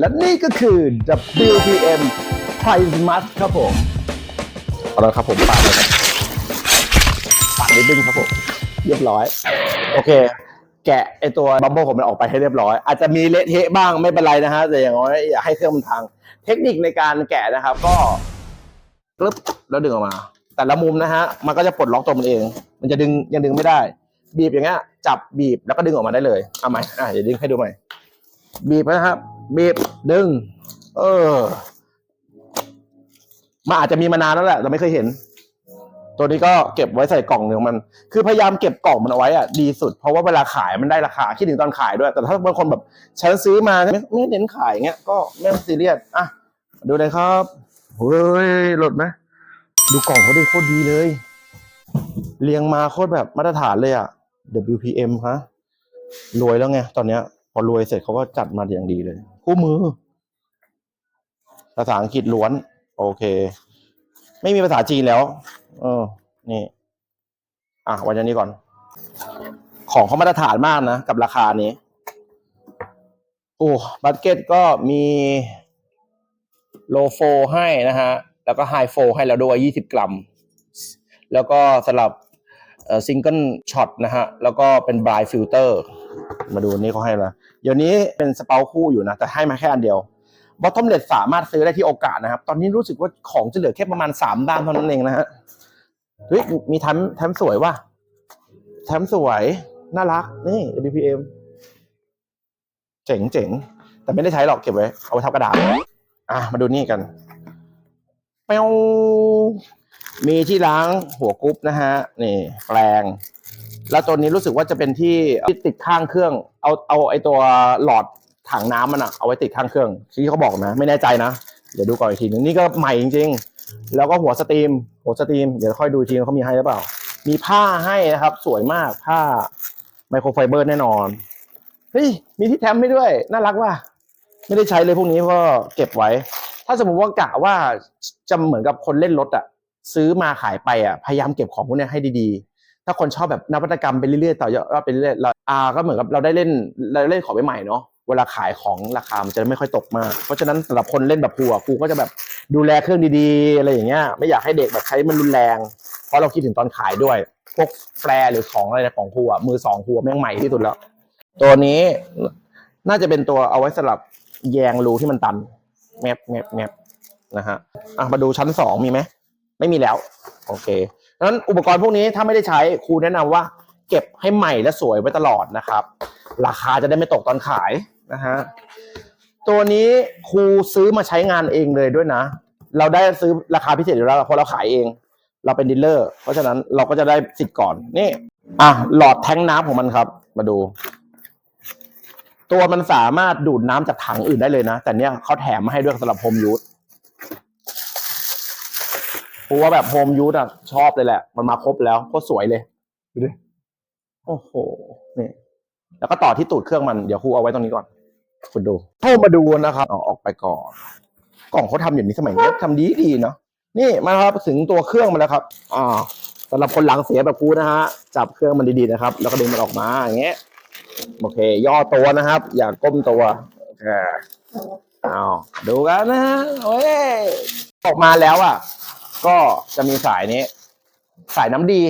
และนี่ก็คือ WPM Primus ครับผมเอาละครับผมปาดเลยครับปาดนิดนึงครับผม เรียบร้อย โอเค แกะไอตัวบัมเบิลของมันออกไปให้เรียบร้อย อาจจะมีเละเทะบ้างไม่เป็นไรนะฮะ แต่อย่างน้อยอย่าให้เครื่องมันพัง เทคนิคในการแกะนะครับ ก็กรึบแล้วดึงออกมา แต่ละมุมนะฮะ มันก็จะปลดล็อกตัวมันเอง มันจะดึงยังดึงไม่ได้ บีบอย่างเงี้ย จับบีบแล้วก็ดึงออกมาได้เลยเอาใหม่อะเดี๋ยวดึงให้ดูใหม่ บีบนะครับ บีบดึง เออมันอาจจะมีมานานแล้วแหละเราไม่เคยเห็น ตัวนี้ก็เก็บไว้ใส่กล่องหนึ่งมัน คือพยายามเก็บกล่องมันเอาไว้อะดีสุด เพราะว่าเวลาขายมันได้ราคาคิดถึงตอนขายด้วย แต่ถ้าบางคนแบบฉันซื้อมาไม่ไม่เน้นขายเงี้ยก็ไม่ต้องซีเรียสอะดูเลยครับเฮ้ยหลดไหมดูกล่องเขาดิโคตรดีเลย เรียงมาโคตรแบบมาตรฐานเลยอะ WPM ฮะรวยแล้วไงตอนเนี้ย พอรวยเสร็จเขาก็จัดมาอย่างดีเลย คู่มือ ภาษาอังกฤษล้วน โอเค ไม่มีภาษาจีนแล้ว เออ นี่ อะวันนี้ก่อน ของเขามาตรฐานมากนะ กับราคานี้ โอ้บัตเก็ตก็มีโลโฟให้นะฮะ แล้วก็ไฮโฟให้แล้วด้วย20กรัม แล้วก็สำหรับซิงเกิลช็อตนะฮะ แล้วก็เป็นบรายฟิลเตอร์ มาดูนี่เขาให้มาเดี๋ยวนี้เป็นสเปาคู่อยู่นะ แต่ให้มาแค่อันเดียวบอททอมเล s สามารถซื้อได้ที่โอกาสนะครับ ตอนนี้รู้สึกว่าของจะเหลือแค่ประมาณ3ด้านเท่านั้นเองนะฮะเฮ้ยมีแถมแถมสวยว่ะแถมสวยน่ารักนี่ WPM เจ๋งเจ๋งแต่ไม่ได้ใช้หรอกเก็บไว้ เอาไว้ทับกระดาษอะมาดูนี่กันเปียวมีที่ล้างหัวกรุ๊ปนะฮะ นี่ แปลง แล้วตัวนี้รู้สึกว่าจะเป็นที่ที่ติดข้างเครื่อง เอาเอาไอตัวหลอดถังน้ำมันอะเอาไว้ติดข้างเครื่องที่เขาบอกนะไม่แน่ใจนะเดี๋ยวดูก่อนอีกทีนึงนี่ก็ใหม่จริง ๆ แล้วก็หัวสตรีม หัวสตรีมเดี๋ยวค่อยดูทีเขามีให้หรือเปล่า มีผ้าให้นะครับ สวยมากผ้าไมโครไฟเบอร์แน่นอนเฮ้ยมีที่แถมให้ด้วย น่ารักว่ะไม่ได้ใช้เลยพวกนี้เพราะเก็บไว้ ถ้าสมมติว่ากะว่าจะเหมือนกับคนเล่นรถอะซื้อมาขายไปอะพยายามเก็บของพวกนี้ให้ดีๆ ถ้าคนชอบแบบนวัตกรรมไปเรื่อยๆต่อยอดไปเรื่อยๆเราอาก็เหมือนกับเราได้เล่นเราเล่นของใหม่ๆเนาะเวลาขายของราคามันจะไม่ค่อยตกมาก เพราะฉะนั้นสำหรับคนเล่นแบบครูอะครูก็จะแบบดูแลเครื่องดีๆอะไรอย่างเงี้ยไม่อยากให้เด็กแบบใช้มันรุนแรง เพราะเราคิดถึงตอนขายด้วย พวกแฟร์หรือของอะไรของครูอะมือสองครูแม่งใหม่ที่สุดแล้ว ตัวนี้น่าจะเป็นตัวเอาไว้สำหรับแยงรูที่มันตันแมบแมบแมบนะฮะอะมาดูชั้นสองมีไหมไม่มีแล้ว โอเค ดังนั้นอุปกรณ์พวกนี้ถ้าไม่ได้ใช้ครูแนะนำว่า เก็บให้ใหม่และสวยไว้ตลอดนะครับ ราคาจะได้ไม่ตกตอนขายนะฮะตัวนี้ครูซื้อมาใช้งานเองเลยด้วยนะ เราได้ซื้อราคาพิเศษอยู่แล้วเพราะเราขายเอง เราเป็นดีลเลอร์ เพราะฉะนั้นเราก็จะได้สิทธิ์ก่อนนี่อะหลอดแทงน้ำของมันครับ มาดู ตัวมันสามารถดูดน้ำจากถังอื่นได้เลยนะ แต่เนี้ยเขาแถมมาให้ด้วยสำหรับโฮมยูส เพราะว่าแบบโฮมยูสอะชอบเลยแหละ มันมาครบแล้วโคตรสวยเลยดูดิโอ้โหนี่แล้วก็ต่อที่ตูดเครื่องมัน เดี๋ยวครูเอาไว้ตรงนี้ก่อน คุณดูเข้ามาดูนะครับเอาออกไปก่อน กล่องเขาทำอย่างนี้สมัยนี้ทำดีดีๆเนาะนี่มาครับถึงตัวเครื่องมาแล้วครับ อ่าสำหรับคนหลังเสียแบบครูนะฮะจับเครื่องมันดีๆนะครับ แล้วก็ดึงมันออกมาอย่างเงี้ยโอเค ย่อตัวนะครับ อย่าก้มตัวโอเคเอาดูกันนะฮะโอ้ยออกมาแล้วอะ ก็จะมีสายนี้ สายน้ำดี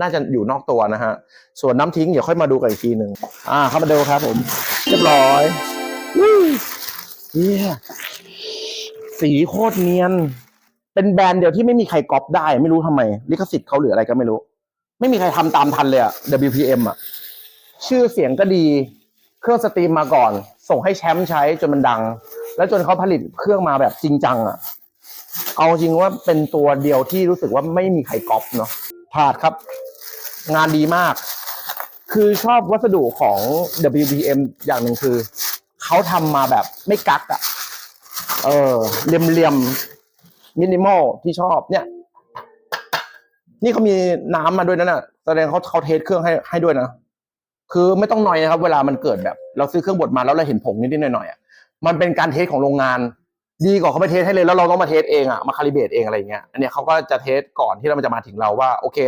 น่าจะอยู่นอกตัวนะฮะ ส่วนน้ำทิ้งเดี๋ยวค่อยมาดูกันอีกทีหนึ่งอ่าเข้ามาดูครับผม เรียบร้อยวู้เฮียสีโคตรเนียน เป็นแบรนด์เดียวที่ไม่มีใครก๊อปได้ ไม่รู้ทำไม ลิขสิทธิ์เขาหรืออะไรก็ไม่รู้ ไม่มีใครทำตามทันเลยอะ WPM อะชื่อเสียงก็ดี เครื่องสตรีมมาก่อน ส่งให้แชมป์ใช้จนมันดัง แล้วจนเขาผลิตเครื่องมาแบบจริงจังอะ เอาจริงว่าเป็นตัวเดียวที่รู้สึกว่าไม่มีใครก๊อปเนาะพลาดครับ งานดีมาก คือชอบวัสดุของ WPM อย่างหนึ่งคือ เขาทำมาแบบไม่กักอะเออเรียมๆมินิมอลที่ชอบเนี่ย นี่เขามีน้ำมาด้วยนะน่ะแสดงเขาเขาเทสเครื่องให้ให้ด้วยนะคือไม่ต้องหน่อยนะครับ เวลามันเกิดแบบ เราซื้อเครื่องบดมาแล้วเราเห็นผงนิดๆหน่อยๆอะมันเป็นการเทสของโรงงาน ดีกว่าเขาไปเทสให้เลยแล้วเราต้องมาเทสเองอะมาคาลิเบตเองอะไรเงี้ยอันเนี้ยเขาก็จะเทสก่อนที่เราจะมาถึงเราว่าโอเค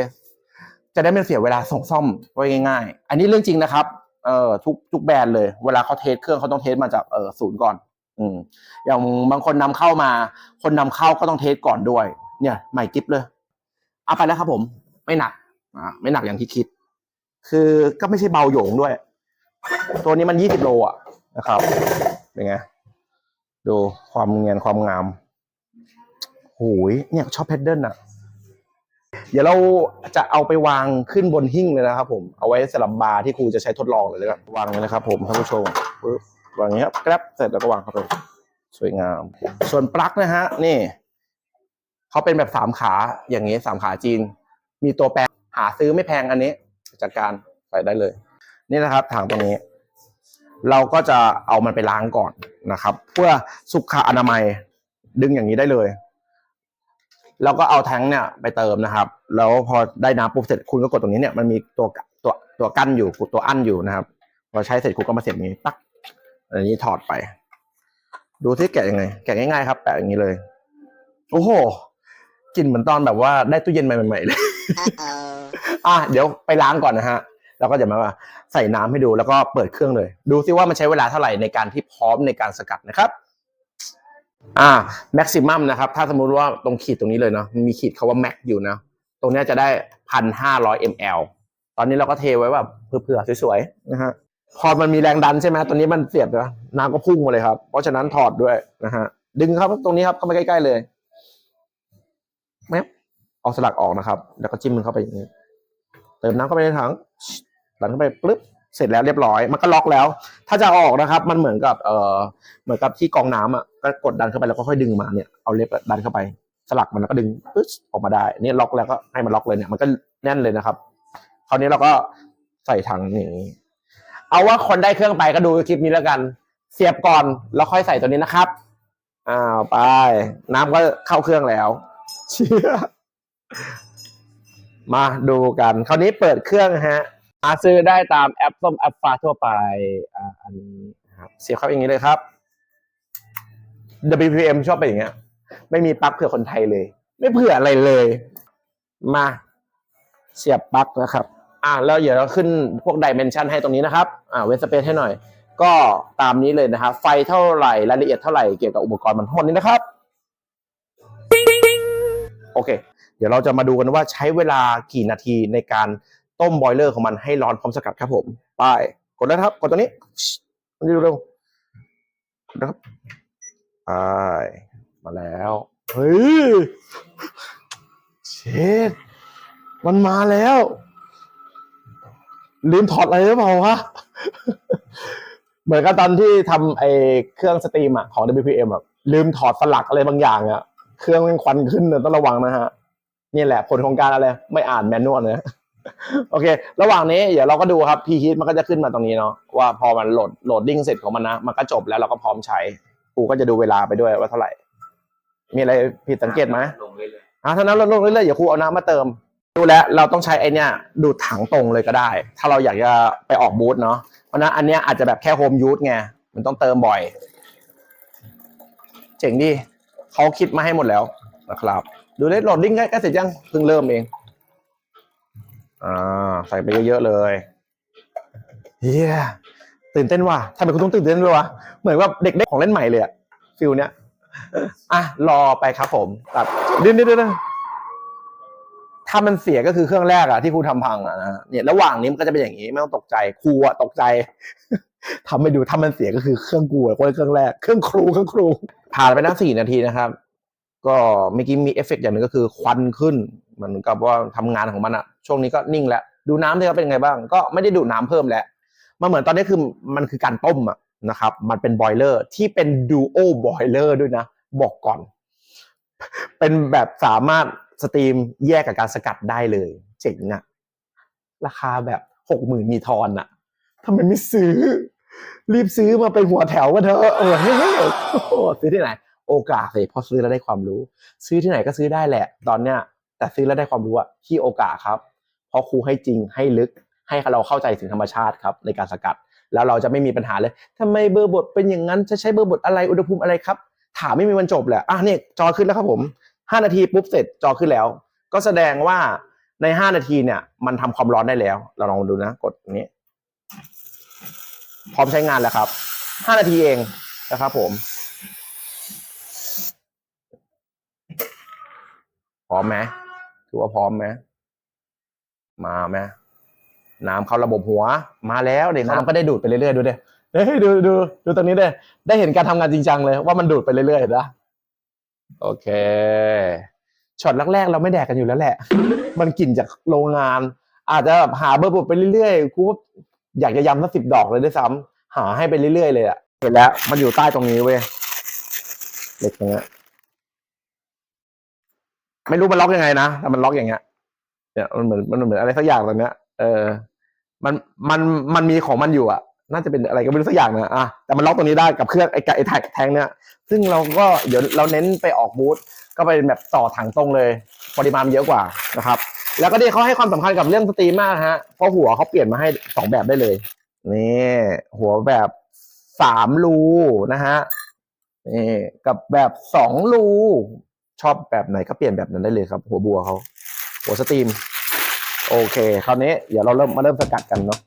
จะได้ไม่เสียเวลาส่งซ่อมไว้ง่าย ๆ อันนี้เรื่องจริงนะครับเอ่อทุกทุกแบรนด์เลย เวลาเขาเทสเครื่องเขาต้องเทสมาจากเออศูนย์ก่อน อืมอย่างบางคนนำเข้ามา คนนำเข้าก็ต้องเทสก่อนด้วย เนี่ยใหม่กิฟเลยเอาไปแล้วครับผม ไม่หนักอ่าไม่หนักอย่างที่คิด คือก็ไม่ใช่เบาโหยงด้วย ตัวนี้มันยี่สิบโลอะนะครับเป็นไง ดูความเนียนความงามโหยเนี่ยชอบแพดเดิลอะเดี๋ยวเราจะเอาไปวางขึ้นบนหิ้งเลยนะครับผมเอาไว้สลับบาร์ที่ครูจะใช้ทดลองเลยแล้วกันวางเลยนะครับ ผมท่านผู้ชมปึ๊บวางอย่างเงี้ยแกร็บเสร็จแล้วก็วางเข้าไปสวยงาม ส่วนปลั๊กนะฮะ นี่เขาเป็นแบบสามขาอย่างนี้สามขาจีน มีตัวแปรหาซื้อไม่แพงอันนี้จัดการใส่ได้เลย นี่นะครับถังตรงนี้ เราก็จะเอามันไปล้างก่อนนะครับ เพื่อสุขอนามัยดึงอย่างนี้ได้เลย แล้วก็เอาแท้งเนี่ยไปเติมนะครับ แล้วพอได้น้ำปุ๊บเสร็จคุณก็กดตรงนี้เนี่ยมันมีตัวตัวตัวกั้นอยู่ตัวอั้นอยู่นะครับพอใช้เสร็จคุณก็มาเสียบอย่างนี้ปักอันนี้ถอดไป ดูที่แกะยังไง แกะง่ายๆครับแปะอย่างนี้เลย โอ้โหกลิ่นเหมือนตอนแบบว่าได้ตู้เย็นใหม่ๆเลยอะเดี๋ยวไปล้างก่อนนะฮะ แล้วก็จะมาใส่น้ำให้ดูแล้วก็เปิดเครื่องเลย ดูซิว่ามันใช้เวลาเท่าไหร่ในการที่พร้อมในการสกัดนะครับอ่าแม็กซิมัมนะครับ ถ้าสมมุติว่าตรงขีดตรงนี้เลยเนาะมีขีดคาว่าแม็กอยู่นะ ตรงนี้จะได้พันห้าร้อยมลตอนนี้เราก็เทไว้แบบเผื่อๆสวยๆนะฮะพอมันมีแรงดันใช่ไหมตัวนี้มันเสียบนะน้ำก็พุ่งมาเลยครับ เพราะฉะนั้นถอดด้วยนะฮะดึงครับตรงนี้ครับเข้ามาใกล้ๆเลยแมบเอาสลักออกนะครับ แล้วก็จิ้มมันเข้าไปอย่างนี้ เติมน้ำเข้าไปในถัง ดันเข้าไปปึ๊บเสร็จแล้วเรียบร้อยมันก็ล็อกแล้ว ถ้าจะออกนะครับ มันเหมือนกับเออเหมือนกับที่กองน้ำอะก็กดดันเข้าไปแล้วก็ค่อยดึงมาเนี่ยเอาเล็บดันเข้าไป สลักมันแล้วก็ดึงปึ๊บออกมาได้นี่ล็อกแล้วก็ให้มันล็อกเลยเนี่ยมันก็แน่นเลยนะครับคราวนี้เราก็ใส่ถังอย่างนี้เอาว่าคนได้เครื่องไปก็ดูคลิปนี้แล้วกัน เสียบก่อนแล้วค่อยใส่ตัวนี้นะครับอ้าวไป น้ำก็เข้าเครื่องแล้วเชื่อมาดูกัน คราวนี้เปิดเครื่องฮะ หาซื้อได้ตามแอปส้มแอปฟ้าทั่วไปอ่าอันนี้นะครับเสียบเข้าอย่างนี้เลยครับ WPM ชอบไปอย่างเงี้ย ไม่มีปลั๊กเผื่อคนไทยเลย ไม่เผื่ออะไรเลย มาเสียบปลั๊กนะครับ อ่าแล้วเดี๋ยวเราขึ้นพวกดิเมนชันให้ตรงนี้นะครับ อ่าเวสเปซให้หน่อย ก็ตามนี้เลยนะครับ ไฟเท่าไหร่รายละเอียดเท่าไหร่เกี่ยวกับอุปกรณ์มันทั้งหมดนี้นะครับโอเค เดี๋ยวเราจะมาดูกันว่าใช้เวลากี่นาทีในการ ต้มบอยเลอร์ของมันให้ร้อนพร้อมสกัดครับผม ไป กดแล้วนะครับ กดตัวนี้มาดูเร็วกดนะครับไปมาแล้วเฮ้ยเช็ดมันมาแล้ว ลืมถอดอะไรหรือเปล่าวะเหมือนกับตอนที่ทำไอ้เครื่องสตรีมอะของ WPM อะลืมถอดสลักอะไรบางอย่างอะเครื่องมันควันขึ้นนะต้องระวังนะฮะ นี่แหละผลของการอะไร ไม่อ่านแมนนวลนะ โอเค ระหว่างนี้เดี๋ยวเราก็ดูครับพีฮีทมันก็จะขึ้นมาตรงนี้เนาะว่าพอมันโหลดโหลดดิ้งเสร็จของมันนะ มันก็จบแล้วเราก็พร้อมใช้กูก็จะดูเวลาไปด้วยว่าเท่าไหร่ มีอะไรผิดสังเกตไหมลงเรื่อยอะถ้านั้นเราลงเรื่อยๆเดี๋ยวครูเอาน้ำมาเติมดูแล้วเราต้องใช้ไอเนี้ยดูดถังตรงเลยก็ได้ ถ้าเราอยากจะไปออกบูธเนาะเพราะฉะนั้นอันเนี้ยอาจจะแบบแค่โฮมยูสไงมันต้องเติมบ่อย เจ๋งดีเขาคิดมาให้หมดแล้วนะครับ ดูได้โหลดดิ้งใกล้ๆเสร็จยังเพิ่งเริ่มเอง อ่าใส่ไปเยอะๆเลยเฮียตื่นเต้นว่ะทำไมคุณต้องตื่นเต้นด้วยวะเหมือนว่าเด็กๆของเล่นใหม่เลยอะฟิลเนี้ยอะรอไปครับผมตัดเดี๋ยวเดี๋ยวเถ้ามันเสียก็คือเครื่องแรกอะที่ครูทำพังอะนะเนี่ยระหว่างนี้มันก็จะเป็นอย่างนี้ไม่ต้องตกใจครูอะตกใจทำไปดูถ้ามันเสียก็คือเครื่องกูอะคนละเครื่องแรกเครื่องครูเครื่องครูผ่านไปนะสี่นาทีนะครับ ก็เมื่อกี้มีเอฟเฟกต์อย่างหนึ่งก็คือควันขึ้น มือนกับว่าทำงานของมันอะช่วงนี้ก็นิ่งแล้ว ดูน้ำที่เขาเป็นไงบ้าง ก็ไม่ได้ดูน้ำเพิ่มแล้วมันเหมือนตอนนี้คือมันคือการต้มอะนะครับ มันเป็นบอยเลอร์ที่เป็นดูโอบอยเลอร์ด้วยนะ บอกก่อน เป็นแบบสามารถสตรีมแยกกับการสกัดได้เลย เจ๋งอะราคาแบบหกหมื่นมีทอนอะทำไมไม่ซื้อ รีบซื้อมาเป็นหัวแถวกันเถอะเออเฮ้ยโอ้โหซื้อที่ไหน โอกาสเลยเพราะซื้อแล้วได้ความรู้ ซื้อที่ไหนก็ซื้อได้แหละ ตอนเนี้ย แต่ซื้อแล้วได้ความรู้อะที่โอกาสครับ เพราะครูให้จริงให้ลึกให้เราเข้าใจถึงธรรมชาติครับในการสกัด แล้วเราจะไม่มีปัญหาเลยทำไมเบอร์บทเป็นอย่างนั้นจะใช้เบอร์บทอะไรอุณหภูมิอะไรครับ ถามไม่มีวันจบแหละอะนี่จอขึ้นแล้วครับผม 5 นาทีปุ๊บเสร็จจอขึ้นแล้ว ก็แสดงว่าใน 5 นาทีเนี่ย มันทำความร้อนได้แล้ว เราลองดูนะกดนี้ พร้อมใช้งานแล้วครับ 5 นาทีเองนะครับผมพร้อมไหม ถือว่าพร้อมไหมมาไหมน้ำเข้าระบบหัว มาแล้วเดี๋ยวน้ำก็ได้ดูดไปเรื่อยๆดูเด้เฮ้ยดูดูดูตรงนี้เด้ได้เห็นการทำงานจริงจังเลย ว่ามันดูดไปเรื่อยๆเห็นปะโอเคช็อตแรกๆเราไม่แดกกันอยู่แล้วแหละ มันกลิ่นจากโรงงาน อาจจะแบบหาเบอร์บุไปเรื่อยๆกูอยากจะยำสักสิบดอกเลยด้วยซ้ำหาให้ไปเรื่อยๆเลยอะเห็นแล้ว มันอยู่ใต้ตรงนี้เว้ยเหล็กตรงเนี้ย ไม่รู้มันล็อกยังไงนะแต่มันล็อกอย่างเงี้ยเนี่ยมันเหมือนมันเหมือนอะไรสักอย่างตอนเนี้ยเออ มันมันมันมีของมันอยู่อะ น่าจะเป็นอะไรก็ไม่รู้สักอย่างนะอะแต่มันล็อกตรงนี้ได้กับเครื่องไอ้ไอ้แท็กแทงเนี่ยซึ่งเราก็เดี๋ยวเราเน้นไปออกบูธก็ไปแบบต่อถังตรงเลย ปริมาณเยอะกว่านะครับ แล้วก็นี่เขาให้ความสำคัญกับเรื่องสตรีมมากฮะเพราะหัวเขาเปลี่ยนมาให้สองแบบได้เลยนี่หัวแบบสามรูนะฮะนี่กับแบบสองรู ชอบแบบไหนก็เปลี่ยนแบบนั้นได้เลยครับ หัวบัวเขาหัวสตรีม โอเค คราวนี้เดี๋ยวเราเริ่มมาเริ่มสกัดกันเนาะ